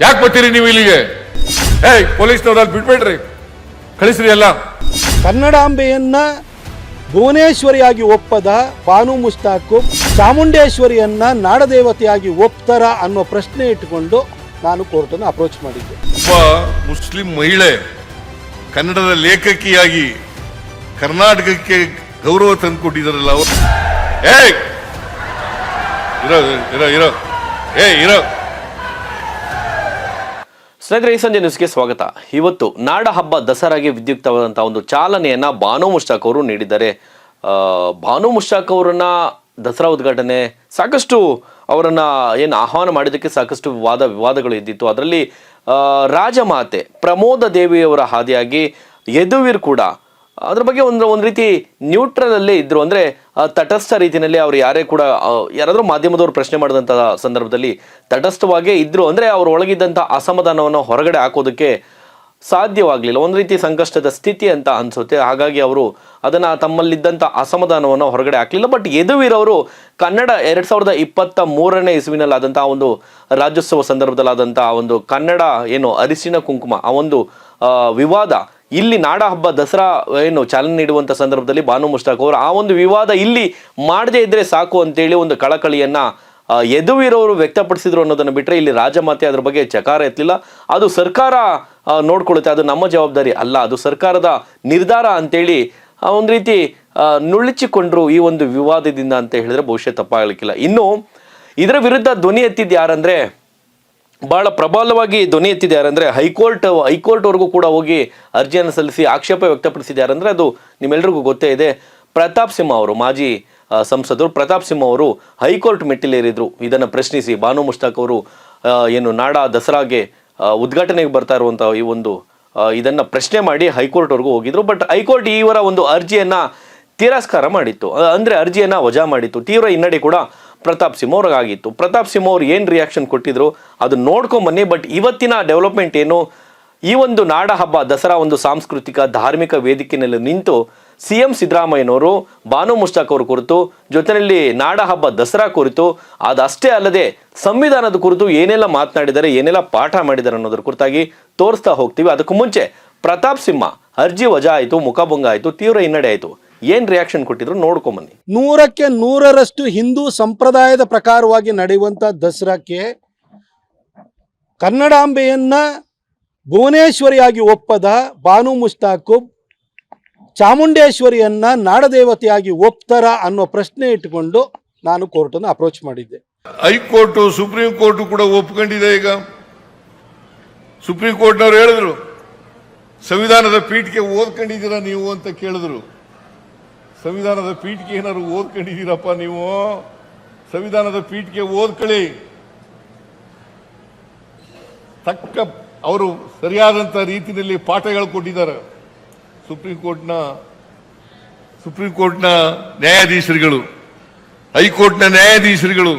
ಯಾಕೆ ಬರ್ತೀರಿ ನೀವು ಇಲ್ಲಿಗೆ? ಏಯ್ ಪೊಲೀಸ್ನವ್ರಲ್ಲಿ ಬಿಟ್ಬೇಡ್ರಿ ಕಳಿಸ್ರಿ ಎಲ್ಲ ಕನ್ನಡಾಂಬೆಯನ್ನ ಭುವನೇಶ್ವರಿಯಾಗಿ ಒಪ್ಪದ ಪಾನು ಮುಸ್ತಾಕು ಚಾಮುಂಡೇಶ್ವರಿಯನ್ನ ನಾಡದೇವತೆಯಾಗಿ ಒಪ್ತಾರ ಅನ್ನೋ ಪ್ರಶ್ನೆ ಇಟ್ಟುಕೊಂಡು ನಾನು ಕೋರ್ಟನ್ನು ಅಪ್ರೋಚ್ ಮಾಡಿದ್ದೆ. ಒಬ್ಬ ಮುಸ್ಲಿಂ ಮಹಿಳೆ ಕನ್ನಡದ ಲೇಖಕಿಯಾಗಿ ಕರ್ನಾಟಕಕ್ಕೆ ಗೌರವ ತಂದುಕೊಟ್ಟಿದ್ದಾರಲ್ಲ ಅವರು. ಏಯ್ ಇರೋ ಇರೋ ಏ, ಇರೋ. ಸ್ನೇಹಿತರೆ, ಈ ಸಂಜೆ ನ್ಯೂಸ್ಗೆ ಸ್ವಾಗತ. ಇವತ್ತು ನಾಡ ಹಬ್ಬ ದಸರಾಗೆ ವಿದ್ಯುಕ್ತವಾದಂತಹ ಒಂದು ಚಾಲನೆಯನ್ನ ಭಾನು ಮುಷ್ತಾಕ್ ಅವರು ನೀಡಿದ್ದಾರೆ. ಭಾನು ಮುಷ್ತಾಕ್ ಅವರನ್ನ ದಸರಾ ಉದ್ಘಾಟನೆ ಸಾಕಷ್ಟು ಅವರನ್ನ ಏನು ಆಹ್ವಾನ ಮಾಡಿದ್ದಕ್ಕೆ ಸಾಕಷ್ಟು ವಾದ, ವಿವಾದಗಳು ಇದ್ದಿತ್ತು. ಅದರಲ್ಲಿ ರಾಜಮಾತೆ ಪ್ರಮೋದ ದೇವಿಯವರ ಹಾದಿಯಾಗಿ ಯದುವೀರ್ ಕೂಡ ಅದ್ರ ಬಗ್ಗೆ ಒಂದು ಒಂದು ರೀತಿ ನ್ಯೂಟ್ರಲ್ ಅಲ್ಲೇ ಇದ್ರು ಅಂದ್ರೆ ತಟಸ್ಥ ರೀತಿಯಲ್ಲಿ ಅವ್ರು ಯಾರೇ ಕೂಡ ಯಾರಾದರೂ ಮಾಧ್ಯಮದವರು ಪ್ರಶ್ನೆ ಮಾಡಿದಂತ ಸಂದರ್ಭದಲ್ಲಿ ತಟಸ್ಥವಾಗೇ ಇದ್ರು ಅಂದ್ರೆ ಅವ್ರ ಒಳಗಿದ್ದಂಥ ಅಸಮಾಧಾನವನ್ನು ಹೊರಗಡೆ ಹಾಕೋದಕ್ಕೆ ಸಾಧ್ಯವಾಗಲಿಲ್ಲ. ಒಂದು ರೀತಿ ಸಂಕಷ್ಟದ ಸ್ಥಿತಿ ಅಂತ ಅನ್ಸುತ್ತೆ. ಹಾಗಾಗಿ ಅವರು ಅದನ್ನ ತಮ್ಮಲ್ಲಿದ್ದಂಥ ಅಸಮಾಧಾನವನ್ನು ಹೊರಗಡೆ ಹಾಕಲಿಲ್ಲ. ಬಟ್ ಯದುವೀರವರು ಕನ್ನಡ ಎರಡ್ ಸಾವಿರದ ಇಪ್ಪತ್ತ ಮೂರನೇ ಇಸುವಿನಲ್ಲಿ ಒಂದು ರಾಜ್ಯೋತ್ಸವ ಸಂದರ್ಭದಲ್ಲಿ ಆದಂತಹ ಒಂದು ಕನ್ನಡ, ಏನು ಅರಿಶಿನ ಕುಂಕುಮ, ಆ ಒಂದು ವಿವಾದ ಇಲ್ಲಿ ನಾಡ ಹಬ್ಬ ದಸರಾ ಏನು ಚಾಲನೆ ನೀಡುವಂತ ಸಂದರ್ಭದಲ್ಲಿ ಬಾನು ಮುಷ್ತಾಕ್ ಅವರು ಆ ಒಂದು ವಿವಾದ ಇಲ್ಲಿ ಮಾಡದೇ ಇದ್ರೆ ಸಾಕು ಅಂತೇಳಿ ಒಂದು ಕಳಕಳಿಯನ್ನ ಎದುವಿರೋರು ವ್ಯಕ್ತಪಡಿಸಿದ್ರು ಅನ್ನೋದನ್ನ ಬಿಟ್ಟರೆ ಇಲ್ಲಿ ರಾಜಮಾತೆ ಅದ್ರ ಬಗ್ಗೆ ಚಕಾರ ಎತ್ತಲಿಲ್ಲ. ಅದು ಸರ್ಕಾರ ನೋಡ್ಕೊಳ್ಳುತ್ತೆ. ಅದು ನಮ್ಮ ಜವಾಬ್ದಾರಿ ಅಲ್ಲ. ಅದು ಸರ್ಕಾರದ ನಿರ್ಧಾರ ಅಂತೇಳಿ ಒಂದು ರೀತಿ ಆ, ನುಳ್ಳಿಚಿಕೊಂಡ್ರು ಈ ಒಂದು ವಿವಾದದಿಂದ ಅಂತ ಹೇಳಿದ್ರೆ ಬಹುಶಃ ತಪ್ಪಾಗಲಿಕ್ಕಿಲ್ಲ. ಇನ್ನು ಇದರ ವಿರುದ್ಧ ಧ್ವನಿ ಎತ್ತಿದ್ದು ಯಾರಂದ್ರೆ ಬಹಳ ಪ್ರಬಲವಾಗಿ ಧ್ವನಿ ಎತ್ತಿದೆ ಯಾರಂದ್ರೆ ಹೈಕೋರ್ಟ್ ಹೈಕೋರ್ಟ್ ವರೆಗೂ ಕೂಡ ಹೋಗಿ ಅರ್ಜಿಯನ್ನು ಸಲ್ಲಿಸಿ ಆಕ್ಷೇಪ ವ್ಯಕ್ತಪಡಿಸಿದೆ ಯಾರಂದ್ರೆ ಅದು ನಿಮ್ಮೆಲ್ರಿಗೂ ಗೊತ್ತೇ ಇದೆ. ಪ್ರತಾಪ್ ಸಿಂಹ ಅವರು, ಮಾಜಿ ಸಂಸದರು ಪ್ರತಾಪ್ ಸಿಂಹ ಅವರು ಹೈಕೋರ್ಟ್ ಮೆಟ್ಟಿಲೇರಿದ್ರು. ಇದನ್ನು ಪ್ರಶ್ನಿಸಿ ಬಾನು ಮುಷ್ತಾಕ್ ಅವರು ಏನು ನಾಡ ದಸರಾಗೆ ಉದ್ಘಾಟನೆಗೆ ಬರ್ತಾ ಇರುವಂಥ ಈ ಒಂದು ಇದನ್ನು ಪ್ರಶ್ನೆ ಮಾಡಿ ಹೈಕೋರ್ಟ್ವರೆಗೂ ಹೋಗಿದ್ರು. ಬಟ್ ಹೈಕೋರ್ಟ್ ಇವರ ಒಂದು ಅರ್ಜಿಯನ್ನ ತಿರಸ್ಕಾರ ಮಾಡಿತ್ತು. ಅಂದ್ರೆ ಅರ್ಜಿಯನ್ನ ವಜಾ ಮಾಡಿತ್ತು. ತೀವ್ರ ಹಿನ್ನಡೆ ಕೂಡ ಪ್ರತಾಪ್ ಸಿಂಹ ಅವ್ರಿಗಾಗಿತ್ತು ಪ್ರತಾಪ್ ಸಿಂಹ ಅವ್ರು ಏನು ರಿಯಾಕ್ಷನ್ ಕೊಟ್ಟಿದ್ರು, ಅದು ನೋಡ್ಕೊಂಬನ್ನಿ ಬಟ್ ಇವತ್ತಿನ ಡೆವಲಪ್ಮೆಂಟ್ ಏನು, ಈ ಒಂದು ನಾಡ ಹಬ್ಬ, ದಸರಾ ಒಂದು ಸಾಂಸ್ಕೃತಿಕ, ಧಾರ್ಮಿಕ ವೇದಿಕೆಯಲ್ಲಿ ನಿಂತು ಸಿ ಎಂ ಸಿದ್ದರಾಮಯ್ಯನವರು ಬಾನು ಮುಷ್ತಾಕ್ ಅವರು ಕುರಿತು, ಜೊತೆಯಲ್ಲಿ ನಾಡ ಹಬ್ಬ, ದಸರಾ ಕುರಿತು, ಅದಷ್ಟೇ ಅಲ್ಲದೆ ಸಂವಿಧಾನದ ಕುರಿತು ಏನೆಲ್ಲ ಮಾತನಾಡಿದ್ದಾರೆ, ಏನೆಲ್ಲ ಪಾಠ ಮಾಡಿದ್ದಾರೆ ಅನ್ನೋದ್ರ ಕುರಿತಾಗಿ ತೋರಿಸ್ತಾ ಹೋಗ್ತೀವಿ. ಅದಕ್ಕೂ ಮುಂಚೆ ಪ್ರತಾಪ್ ಸಿಂಹ ಅರ್ಜಿ ವಜಾ ಆಯಿತು ಮುಖಭಂಗ ಆಯಿತು, ತೀವ್ರ ಹಿನ್ನಡೆ ಆಯಿತು. ಏನ್ ರಿಯಾಕ್ಷನ್ ಕೊಟ್ಟಿದ್ರು ನೋಡ್ಕೊಂಬನ್ನಿ ನೂರಕ್ಕೆ ನೂರರಷ್ಟು ಹಿಂದೂ ಸಂಪ್ರದಾಯದ ಪ್ರಕಾರವಾಗಿ ನಡೆಯುವಂಥ ದಸರಾಕ್ಕೆ ಕನ್ನಡಾಂಬೆಯನ್ನ ಭುವನೇಶ್ವರಿಯಾಗಿ ಒಪ್ಪದ ಬಾನು ಮುಸ್ತಾಕು ಚಾಮುಂಡೇಶ್ವರಿಯನ್ನ ನಾಡದೇವತೆಯಾಗಿ ಒಪ್ತಾರ ಅನ್ನೋ ಪ್ರಶ್ನೆ ಇಟ್ಟುಕೊಂಡು ನಾನು ಕೋರ್ಟನ್ನು ಅಪ್ರೋಚ್ ಮಾಡಿದ್ದೆ. ಹೈಕೋರ್ಟ್ ಸುಪ್ರೀಂ ಕೋರ್ಟ್ ಕೂಡ ಒಪ್ಕೊಂಡಿದೆ ಈಗ. ಸುಪ್ರೀಂ ಕೋರ್ಟ್ನವ್ರು ಹೇಳಿದ್ರು ಸಂವಿಧಾನದ ಪೀಠಕ್ಕೆ ಓದ್ಕೊಂಡಿದ್ದೀರಾ ನೀವು ಅಂತ ಕೇಳಿದ್ರು. ಸಂವಿಧಾನದ ಪೀಠಕ್ಕೆ ಏನಾದ್ರು ಓದ್ಕೊಂಡಿದ್ದೀರಪ್ಪ ನೀವು? ಸಂವಿಧಾನದ ಪೀಠಕ್ಕೆ ಓದ್ಕೊಳ್ಳಿ. ತಕ್ಕ ಅವರು ಸರಿಯಾದಂಥ ರೀತಿಯಲ್ಲಿ ಪಾಠಗಳು ಕೊಟ್ಟಿದ್ದಾರೆ. ಸುಪ್ರೀಂ ಕೋರ್ಟ್ನ ಸುಪ್ರೀಂ ಕೋರ್ಟ್ನ ನ್ಯಾಯಾಧೀಶರುಗಳು, ಹೈಕೋರ್ಟ್ನ ನ್ಯಾಯಾಧೀಶರುಗಳು,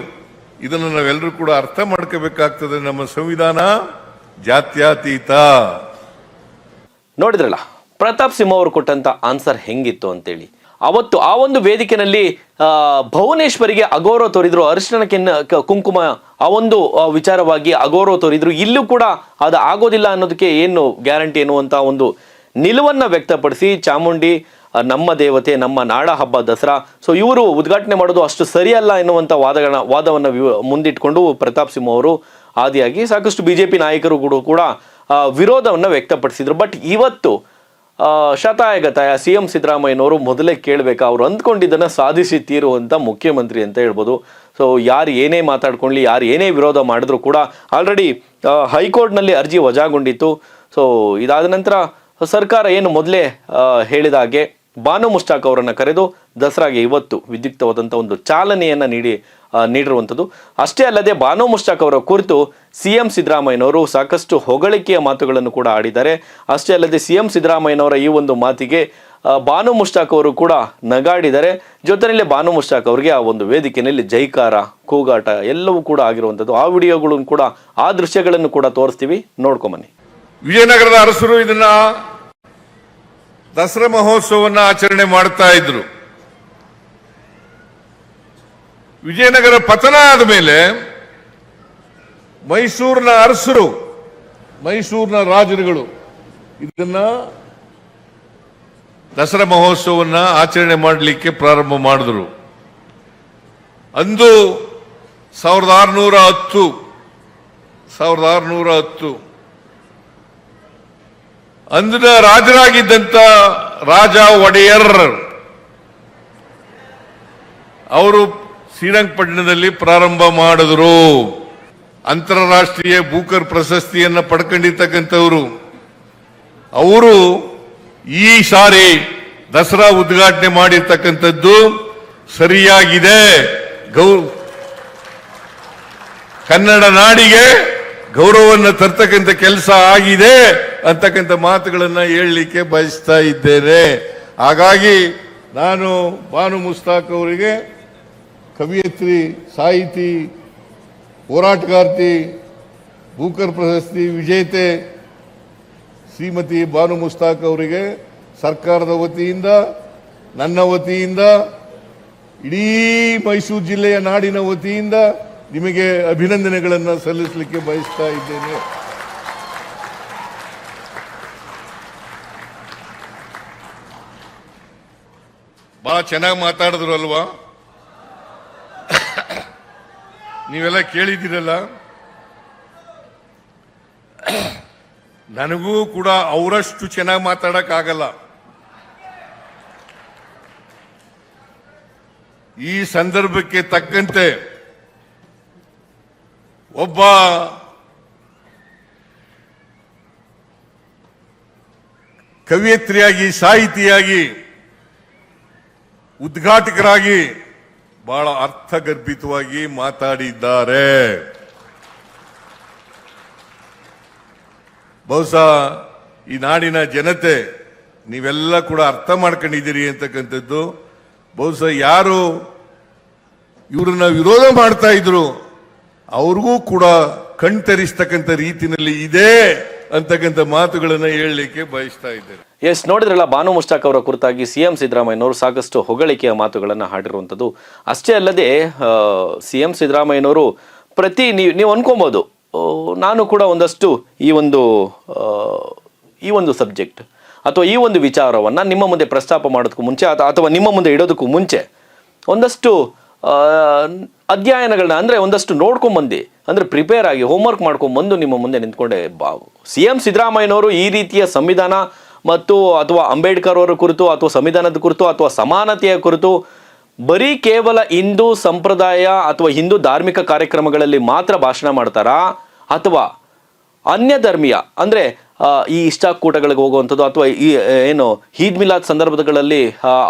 ಇದನ್ನು ನಾವೆಲ್ಲರೂ ಕೂಡ ಅರ್ಥ ಮಾಡ್ಕೋಬೇಕಾಗ್ತದೆ ನಮ್ಮ ಸಂವಿಧಾನ ಜಾತ್ಯಾತೀತ. ನೋಡಿದ್ರಲ್ಲ, ಪ್ರತಾಪ್ ಸಿಂಹ ಅವರು ಕೊಟ್ಟಂತ ಆನ್ಸರ್ ಹೆಂಗಿತ್ತು ಅಂತೇಳಿ. ಅವತ್ತು ಆ ಒಂದು ವೇದಿಕೆನಲ್ಲಿ ಆ, ಭುವನೇಶ್ವರಿಗೆ ಅಗೌರವ ತೋರಿದ್ರು ಅರಿಶಿನ ಕೆನ್ನ ಕುಂಕುಮ ಆ ಒಂದು ವಿಚಾರವಾಗಿ ಅಗೌರವ ತೋರಿದ್ರು. ಇಲ್ಲೂ ಕೂಡ ಅದು ಆಗೋದಿಲ್ಲ ಅನ್ನೋದಕ್ಕೆ ಏನು ಗ್ಯಾರಂಟಿ ಎನ್ನುವಂಥ ಒಂದು ನಿಲುವನ್ನ ವ್ಯಕ್ತಪಡಿಸಿ ಚಾಮುಂಡಿ ನಮ್ಮ ದೇವತೆ ನಮ್ಮ ನಾಡ ಹಬ್ಬ ದಸರಾ. ಸೊ ಇವರು ಉದ್ಘಾಟನೆ ಮಾಡೋದು ಅಷ್ಟು ಸರಿಯಲ್ಲ ಎನ್ನುವಂಥ ವಾದಗಳ ವಾದವನ್ನು ಮುಂದಿಟ್ಕೊಂಡು ಪ್ರತಾಪ್ ಸಿಂಹ ಅವರು ಆದಿಯಾಗಿ ಸಾಕಷ್ಟು ಬಿಜೆಪಿ ನಾಯಕರು ಕೂಡ ವಿರೋಧವನ್ನು ವ್ಯಕ್ತಪಡಿಸಿದರು. ಬಟ್ ಇವತ್ತು ಶತಾಯಗತಾಯ ಸಿ ಎಂ ಸಿದ್ದರಾಮಯ್ಯನವರು ಮೊದಲೇ ಕೇಳಬೇಕಾ? ಅವರು ಅಂದ್ಕೊಂಡಿದ್ದನ್ನು ಸಾಧಿಸಿ ತೀರುವಂಥ ಮುಖ್ಯಮಂತ್ರಿ ಅಂತ ಹೇಳ್ಬೋದು. ಸೊ ಯಾರು ಏನೇ ಮಾತಾಡ್ಕೊಳ್ಳಿ, ಯಾರು ಏನೇ ವಿರೋಧ ಮಾಡಿದ್ರು ಕೂಡ ಆಲ್ರೆಡಿ ಹೈಕೋರ್ಟ್ನಲ್ಲಿ ಅರ್ಜಿ ವಜಾಗೊಂಡಿತ್ತು. ಸೊ ಇದಾದ ನಂತರ ಸರ್ಕಾರ ಏನು ಮೊದಲೇ ಹೇಳಿದ ಹಾಗೆ ಬಾನು ಮುಷ್ಟಾಕ್ ಅವರನ್ನು ಕರೆದು ದಸರಾಗೆ ಇವತ್ತು ವಿದ್ಯುಕ್ತವಾದಂಥ ಒಂದು ಚಾಲನೆಯನ್ನು ನೀಡಿ ನೀಡಿರುವಂಥದ್ದು. ಅಷ್ಟೇ ಅಲ್ಲದೆ ಬಾನು ಮುಷ್ತಾಕ್ ಅವರ ಕುರಿತು ಸಿ ಎಂ ಸಿದ್ದರಾಮಯ್ಯನವರು ಸಾಕಷ್ಟು ಹೊಗಳಿಕೆಯ ಮಾತುಗಳನ್ನು ಕೂಡ ಆಡಿದ್ದಾರೆ. ಅಷ್ಟೇ ಅಲ್ಲದೆ ಸಿ ಎಂ ಸಿದ್ದರಾಮಯ್ಯನವರ ಈ ಒಂದು ಮಾತಿಗೆ ಬಾನು ಮುಷ್ತಾಕ್ ಅವರು ಕೂಡ ನಗಾಡಿದ್ದಾರೆ. ಜೊತೆಯಲ್ಲಿ ಬಾನು ಮುಷ್ತಾಕ್ ಅವರಿಗೆ ಆ ಒಂದು ವೇದಿಕೆಯಲ್ಲಿ ಜೈಕಾರ, ಕೂಗಾಟ ಎಲ್ಲವೂ ಕೂಡ ಆಗಿರುವಂಥದ್ದು. ಆ ವಿಡಿಯೋಗಳನ್ನು ಕೂಡ, ಆ ದೃಶ್ಯಗಳನ್ನು ಕೂಡ ತೋರಿಸ್ತೀವಿ. ನೋಡ್ಕೊಂಬನ್ನಿ. ವಿಜಯನಗರದ ಅರಸರು ಇದನ್ನ ದಸರಾ ಮಹೋತ್ಸವವನ್ನು ಆಚರಣೆ ಮಾಡ್ತಾ ಇದ್ರು. ವಿಜಯನಗರ ಪತನ ಆದ ಮೇಲೆ ಮೈಸೂರಿನ ಅರಸರು, ಮೈಸೂರಿನ ರಾಜರುಗಳು ಇದನ್ನ ದಸರಾ ಮಹೋತ್ಸವನ್ನ ಆಚರಣೆ ಮಾಡಲಿಕ್ಕೆ ಪ್ರಾರಂಭ ಮಾಡಿದ್ರು. ಅಂದು ಸಾವಿರದ ಆರುನೂರ ಹತ್ತು, ಸಾವಿರದ ಆರುನೂರ ಹತ್ತು. ಅಂದಿನ ರಾಜರಾಗಿದ್ದಂತ ರಾಜ ಒಡೆಯರ್ ಅವರು ಶ್ರೀರಂಗಪಟ್ಟಣದಲ್ಲಿ ಪ್ರಾರಂಭ ಮಾಡಿದ್ರು. ಅಂತಾರಾಷ್ಟ್ರೀಯ ಬೂಕರ್ ಪ್ರಶಸ್ತಿಯನ್ನ ಪಡ್ಕೊಂಡಿರ್ತಕ್ಕಂಥವ್ರು. ಅವರು ಈ ಸಾರಿ ದಸರಾ ಉದ್ಘಾಟನೆ ಮಾಡಿರ್ತಕ್ಕಂಥದ್ದು ಸರಿಯಾಗಿದೆ. ಗೌ, ಕನ್ನಡ ನಾಡಿಗೆ ಗೌರವವನ್ನು ತರ್ತಕ್ಕಂಥ ಕೆಲಸ ಆಗಿದೆ ಅಂತಕ್ಕಂಥ ಮಾತುಗಳನ್ನ ಹೇಳಲಿಕ್ಕೆ ಬಯಸ್ತಾ ಇದ್ದೇನೆ. ಹಾಗಾಗಿ ನಾನು ಭಾನು ಮುಸ್ತಾಕ್ ಅವರಿಗೆ ಕವಿಯತ್ರಿ, ಸಾಹಿತಿ, ಹೋರಾಟಗಾರ್ತಿ, ಭೂಕರ್ ಪ್ರಶಸ್ತಿ, ವಿಜೇತೆ, ಶ್ರೀಮತಿ ಬಾನು ಮುಸ್ತಾಕ್ ಅವರಿಗೆ ಸರ್ಕಾರದ ವತಿಯಿಂದ, ನನ್ನ ವತಿಯಿಂದ, ಇಡೀ ಮೈಸೂರು ಜಿಲ್ಲೆಯ ನಾಡಿನ ವತಿಯಿಂದ ನಿಮಗೆ ಅಭಿನಂದನೆಗಳನ್ನು ಸಲ್ಲಿಸಲಿಕ್ಕೆ ಬಯಸ್ತಾ ಇದ್ದೇನೆ. ಬಹಳ ಚೆನ್ನಾಗಿ ಮಾತಾಡಿದ್ರು ಅಲ್ವಾ? ನೀವೆಲ್ಲ ಕೇಳಿದ್ದೀರಲ್ಲ? ನನಗೂ ಕೂಡ ಅವರಷ್ಟು ಚೆನ್ನಾಗಿ ಮಾತಾಡೋಕ್ಕಾಗಲ್ಲ. ಈ ಸಂದರ್ಭಕ್ಕೆ ತಕ್ಕಂತೆ ಒಬ್ಬ ಕವಿಯತ್ರಿಯಾಗಿ ಸಾಹಿತಿಯಾಗಿ ಉದ್ಘಾಟಕರಾಗಿ ಬಹಳ ಅರ್ಥಗರ್ಭಿತವಾಗಿ ಮಾತಾಡಿದ್ದಾರೆ. ಬಹುಶಃ ಈ ನಾಡಿನ ಜನತೆ ನೀವೆಲ್ಲ ಕೂಡ ಅರ್ಥ ಮಾಡ್ಕೊಂಡಿದ್ದೀರಿ ಅಂತಕ್ಕಂಥದ್ದು. ಬಹುಶಃ ಯಾರು ಇವರನ್ನ ವಿರೋಧ ಮಾಡ್ತಾ ಇದ್ರು, ಅವ್ರಿಗೂ ಕೂಡ ಕಣ್ತರಿಸ್ತಕ್ಕಂಥ ರೀತಿಯಲ್ಲಿ ಇದೆ. ಅಂತಕ್ಕಂಥ ಮಾತುಗಳನ್ನು ಹೇಳಲಿಕ್ಕೆ ಬಯಸ್ತಾ ಇದ್ದೇನೆ. ಎಸ್ ನೋಡಿದ್ರಲ್ಲ ಬಾನು ಮುಷ್ತಾಕ್ ಅವರ ಕುರಿತಾಗಿ ಸಿ ಎಂ ಸಿದ್ದರಾಮಯ್ಯನವರು ಸಾಕಷ್ಟು ಹೊಗಳಿಕೆಯ ಮಾತುಗಳನ್ನು ಹಾಡಿರುವಂಥದ್ದು. ಅಷ್ಟೇ ಅಲ್ಲದೆ ಸಿ ಎಂ ಸಿದ್ದರಾಮಯ್ಯನವರು ಪ್ರತಿ ನೀವು ನೀವು ಅನ್ಕೊಬೋದು ನಾನು ಕೂಡ ಒಂದಷ್ಟು ಈ ಒಂದು ಈ ಒಂದು ಸಬ್ಜೆಕ್ಟ್ ಅಥವಾ ಈ ಒಂದು ವಿಚಾರವನ್ನು ನಿಮ್ಮ ಮುಂದೆ ಪ್ರಸ್ತಾಪ ಮಾಡೋದಕ್ಕೂ ಮುಂಚೆ ಅಥ- ಅಥವಾ ನಿಮ್ಮ ಮುಂದೆ ಇಡೋದಕ್ಕೂ ಮುಂಚೆ ಒಂದಷ್ಟು ಅಧ್ಯಯನಗಳನ್ನ ಅಂದರೆ ಒಂದಷ್ಟು ನೋಡ್ಕೊಂಬಂದು. ಅಂದರೆ ಪ್ರಿಪೇರ್ ಆಗಿ ಹೋಮ್ವರ್ಕ್ ಮಾಡ್ಕೊಂಬಂದು ನಿಮ್ಮ ಮುಂದೆ ನಿಂತ್ಕೊಂಡೆ ಬಾ. ಸಿ ಎಂ ಸಿದ್ದರಾಮಯ್ಯನವರು ಈ ರೀತಿಯ ಸಂವಿಧಾನ ಮತ್ತು ಅಥವಾ ಅಂಬೇಡ್ಕರ್ ಅವರ ಕುರಿತು ಅಥವಾ ಸಂವಿಧಾನದ ಕುರಿತು ಅಥವಾ ಸಮಾನತೆಯ ಕುರಿತು ಬರೀ ಕೇವಲ ಹಿಂದೂ ಸಂಪ್ರದಾಯ ಅಥವಾ ಹಿಂದೂ ಧಾರ್ಮಿಕ ಕಾರ್ಯಕ್ರಮಗಳಲ್ಲಿ ಮಾತ್ರ ಭಾಷಣ ಮಾಡ್ತಾರಾ? ಅಥವಾ ಅನ್ಯ ಧರ್ಮೀಯ ಅಂದರೆ ಈ ಇಷ್ಟಾಕೂಟಗಳಿಗೆ ಹೋಗುವಂಥದ್ದು ಅಥವಾ ಈ ಏನು ಈದ್ ಮಿಲಾದ್ ಸಂದರ್ಭಗಳಲ್ಲಿ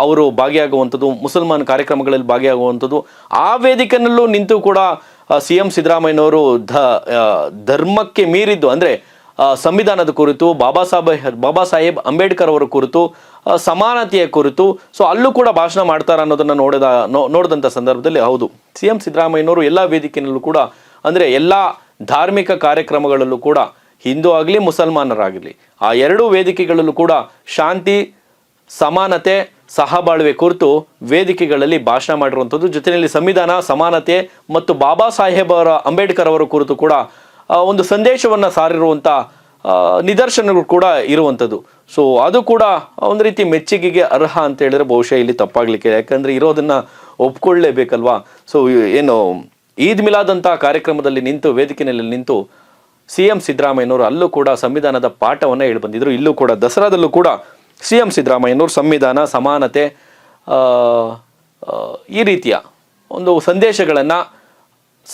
ಅವರು ಭಾಗಿಯಾಗುವಂಥದ್ದು, ಮುಸಲ್ಮಾನ್ ಕಾರ್ಯಕ್ರಮಗಳಲ್ಲಿ ಭಾಗಿಯಾಗುವಂಥದ್ದು, ಆ ವೇದಿಕೆಯಲ್ಲೂ ನಿಂತು ಕೂಡ ಸಿ ಎಂ ಸಿದ್ದರಾಮಯ್ಯನವರು ಧ ಧರ್ಮಕ್ಕೆ ಮೀರಿದ್ದು ಅಂದರೆ ಸಂವಿಧಾನದ ಕುರಿತು, ಬಾಬಾ ಸಾಹೇಬ್ ಬಾಬಾ ಸಾಹೇಬ್ ಅಂಬೇಡ್ಕರ್ ಅವರ ಕುರಿತು ಸಮಾನತೆಯ ಕುರಿತು, ಸೊ ಅಲ್ಲೂ ಕೂಡ ಭಾಷಣ ಮಾಡ್ತಾರ ಅನ್ನೋದನ್ನ ನೋಡಿದ ನೋಡಿದಂಥ ಸಂದರ್ಭದಲ್ಲಿ ಹೌದು. ಸಿ ಎಂ ಸಿದ್ದರಾಮಯ್ಯನವರು ಎಲ್ಲ ವೇದಿಕೆಯಲ್ಲೂ ಕೂಡ, ಅಂದರೆ ಎಲ್ಲ ಧಾರ್ಮಿಕ ಕಾರ್ಯಕ್ರಮಗಳಲ್ಲೂ ಕೂಡ ಹಿಂದೂ ಆಗಲಿ, ಮುಸಲ್ಮಾನರಾಗಲಿ, ಆ ಎರಡೂ ವೇದಿಕೆಗಳಲ್ಲೂ ಕೂಡ ಶಾಂತಿ, ಸಮಾನತೆ, ಸಹಬಾಳ್ವೆ ಕುರಿತು ವೇದಿಕೆಗಳಲ್ಲಿ ಭಾಷಣ ಮಾಡಿರುವಂಥದ್ದು. ಜೊತೆಯಲ್ಲಿ ಸಂವಿಧಾನ, ಸಮಾನತೆ ಮತ್ತು ಬಾಬಾ ಸಾಹೇಬ್ ಅವರ ಅಂಬೇಡ್ಕರ್ ಅವರ ಕುರಿತು ಕೂಡ ಒಂದು ಸಂದೇಶವನ್ನು ಸಾರಿರುವಂಥ ನಿದರ್ಶನಗಳು ಕೂಡ ಇರುವಂಥದ್ದು. ಸೊ ಅದು ಕೂಡ ಒಂದು ರೀತಿ ಮೆಚ್ಚುಗೆಗೆ ಅರ್ಹ ಅಂತ ಹೇಳಿದ್ರೆ ಬಹುಶಃ ಇಲ್ಲಿ ತಪ್ಪಾಗಲಿಕ್ಕೆ ಯಾಕಂದರೆ ಇರೋದನ್ನು ಒಪ್ಕೊಳ್ಳೇಬೇಕಲ್ವಾ? ಸೊ ಏನು, ಈದ್ ಮಿಲಾದಂಥ ಕಾರ್ಯಕ್ರಮದಲ್ಲಿ ನಿಂತು ವೇದಿಕೆಯಲ್ಲಿ ನಿಂತು ಸಿ ಎಂ ಸಿದ್ದರಾಮಯ್ಯನವರು ಅಲ್ಲೂ ಕೂಡ ಸಂವಿಧಾನದ ಪಾಠವನ್ನು ಹೇಳಿ ಬಂದಿದ್ರು. ಇಲ್ಲೂ ಕೂಡ, ದಸರಾದಲ್ಲೂ ಕೂಡ ಸಿ ಎಂ ಸಿದ್ದರಾಮಯ್ಯನವರು ಸಂವಿಧಾನ ಸಮಾನತೆ ಈ ರೀತಿಯ ಒಂದು ಸಂದೇಶಗಳನ್ನು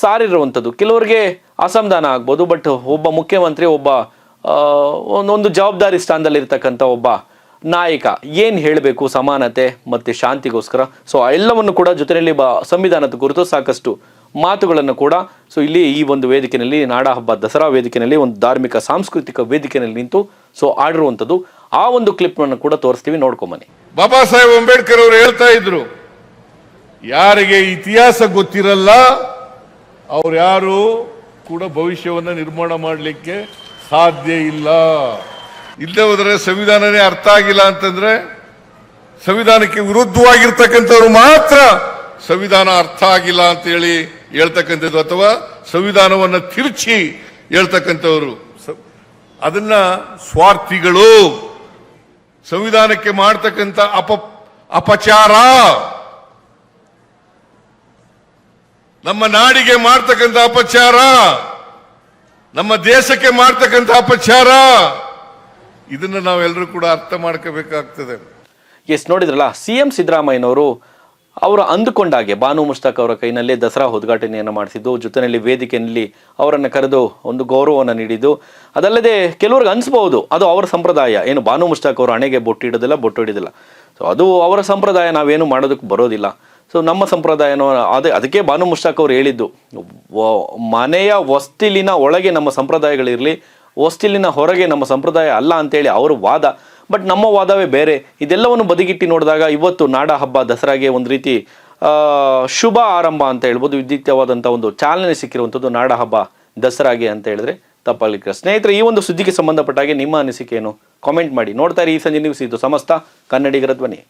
ಸಾರಿರುವಂಥದ್ದು. ಕೆಲವರಿಗೆ ಅಸಮಾಧಾನ ಆಗ್ಬೋದು, ಬಟ್ ಒಬ್ಬ ಮುಖ್ಯಮಂತ್ರಿ, ಒಬ್ಬ ಒಂದೊಂದು ಜವಾಬ್ದಾರಿ ಸ್ಥಾನದಲ್ಲಿರ್ತಕ್ಕಂಥ ಒಬ್ಬ ನಾಯಕ, ಏನು ಹೇಳಬೇಕು, ಸಮಾನತೆ ಮತ್ತು ಶಾಂತಿಗೋಸ್ಕರ? ಸೊ ಎಲ್ಲವನ್ನು ಕೂಡ ಜೊತೆಯಲ್ಲಿ ಬ, ಸಂವಿಧಾನದ ಕುರಿತು ಸಾಕಷ್ಟು ಮಾತುಗಳನ್ನು ಕೂಡ ಸೊ ಇಲ್ಲಿ ಈ ಒಂದು ವೇದಿಕೆಯಲ್ಲಿ ನಾಡಹಬ್ಬ ದಸರಾ ವೇದಿಕೆಯಲ್ಲಿ, ಒಂದು ಧಾರ್ಮಿಕ, ಸಾಂಸ್ಕೃತಿಕ ವೇದಿಕೆಯಲ್ಲಿ ನಿಂತು ಸೊ ಆಡಿರುವಂಥದ್ದು, ಆ ಒಂದು ಕ್ಲಿಪ್ನನ್ನು ಕೂಡ ತೋರಿಸ್ತೀವಿ ನೋಡ್ಕೊಂಬನ್ನಿ ಬಾಬಾ ಸಾಹೇಬ್ ಅಂಬೇಡ್ಕರ್ ಅವರು ಹೇಳ್ತಾ ಇದ್ರು, ಯಾರಿಗೆ ಇತಿಹಾಸ ಗೊತ್ತಿರಲ್ಲ, ಅವ್ರು ಯಾರು ಕೂಡ ಭವಿಷ್ಯವನ್ನು ನಿರ್ಮಾಣ ಮಾಡಲಿಕ್ಕೆ ಸಾಧ್ಯ ಇಲ್ಲ. ಇಲ್ಲದೆ ಹೋದ್ರೆ ಸಂವಿಧಾನನೇ ಅರ್ಥ ಆಗಿಲ್ಲ ಅಂತಂದ್ರೆ ಸಂವಿಧಾನಕ್ಕೆ ವಿರುದ್ಧವಾಗಿರ್ತಕ್ಕಂಥವ್ರು ಮಾತ್ರ ಸಂವಿಧಾನ ಅರ್ಥ ಆಗಿಲ್ಲ ಅಂತ ಹೇಳಿ ಹೇಳ್ತಕ್ಕಂಥದ್ದು ಅಥವಾ ಸಂವಿಧಾನವನ್ನ ತಿರುಚಿ ಹೇಳ್ತಕ್ಕಂಥವ್ರು. ಅದನ್ನ ಸ್ವಾರ್ಥಿಗಳು ಸಂವಿಧಾನಕ್ಕೆ ಮಾಡ್ತಕ್ಕಂಥ ಅಪ ಅಪಚಾರ ನಮ್ಮ ನಾಡಿಗೆ ಮಾಡ್ತಕ್ಕಂಥ ಅಪಚಾರ, ನಮ್ಮ ದೇಶಕ್ಕೆ ಮಾಡ್ತಕ್ಕಂಥ ಅಪಚಾರ. ಇದನ್ನ ನಾವೆಲ್ಲರೂ ಕೂಡ ಅರ್ಥ ಮಾಡ್ಕೋಬೇಕಾಗ್ತದೆ. ಎಸ್, ನೋಡಿದ್ರಲ್ಲ, ಸಿ ಎಂ ಸಿದ್ದರಾಮಯ್ಯನವರು ಅವರು ಅಂದುಕೊಂಡಾಗೆ ಬಾನು ಮುಷ್ತಾಕ್ ಅವರ ಕೈನಲ್ಲೇ ದಸರಾ ಉದ್ಘಾಟನೆಯನ್ನು ಮಾಡಿಸಿದ್ದು, ಜೊತೆಯಲ್ಲಿ ವೇದಿಕೆಯಲ್ಲಿ ಅವರನ್ನು ಕರೆದು ಒಂದು ಗೌರವವನ್ನು ನೀಡಿದ್ದು. ಅದಲ್ಲದೆ ಕೆಲವ್ರಿಗೆ ಅನಿಸ್ಬೋದು ಅದು ಅವರ ಸಂಪ್ರದಾಯ. ಏನು, ಬಾನು ಮುಷ್ತಾಕ್ ಅವರು ಹಣೆಗೆ ಬೊಟ್ಟಿಡೋದಿಲ್ಲ ಬೊಟ್ಟಿಡೋದಿಲ್ಲ ಸೊ ಅದು ಅವರ ಸಂಪ್ರದಾಯ, ನಾವೇನು ಮಾಡೋದಕ್ಕೆ ಬರೋದಿಲ್ಲ. ಸೊ ನಮ್ಮ ಸಂಪ್ರದಾಯನೋ ಅದೇ, ಅದಕ್ಕೆ ಬಾನು ಮುಷ್ತಾಕ್ ಅವರು ಹೇಳಿದ್ದು ಮನೆಯ ವಸ್ತಿಲಿನ ಒಳಗೆ ನಮ್ಮ ಸಂಪ್ರದಾಯಗಳಿರಲಿ ಹೊಸ್ತಿಲಿನ ಹೊರಗೆ ನಮ್ಮ ಸಂಪ್ರದಾಯ ಅಲ್ಲ ಅಂತೇಳಿ ಅವರ ವಾದ. ಬಟ್ ನಮ್ಮ ವಾದವೇ ಬೇರೆ. ಇದೆಲ್ಲವನ್ನು ಬದಿಗಿಟ್ಟು ನೋಡಿದಾಗ ಇವತ್ತು ನಾಡ ಹಬ್ಬ, ದಸರಾಗೆ ಒಂದು ರೀತಿ ಶುಭ ಆರಂಭ ಅಂತ ಹೇಳ್ಬೋದು. ವಿದ್ಯುಕ್ತವಾದಂಥ ಒಂದು ಚಾಲನೆ ಸಿಕ್ಕಿರುವಂಥದ್ದು ನಾಡ ಹಬ್ಬ, ದಸರಾಗೆ ಅಂತ ಹೇಳಿದ್ರೆ ತಪ್ಪಾಗಲಿಕ್ಕೆ ಸ್ನೇಹಿತರೆ, ಈ ಒಂದು ಸುದ್ದಿಗೆ ಸಂಬಂಧಪಟ್ಟ ಹಾಗೆ ನಿಮ್ಮ ಅನಿಸಿಕೆ ಏನು ಕಾಮೆಂಟ್ ಮಾಡಿ. ನೋಡ್ತಾ ಇರಿ ಈ ಸಂಜೆ ನ್ಯೂಸ್ ಇದು. ಸಮಸ್ತ ಕನ್ನಡಿಗರ ಧ್ವನಿ.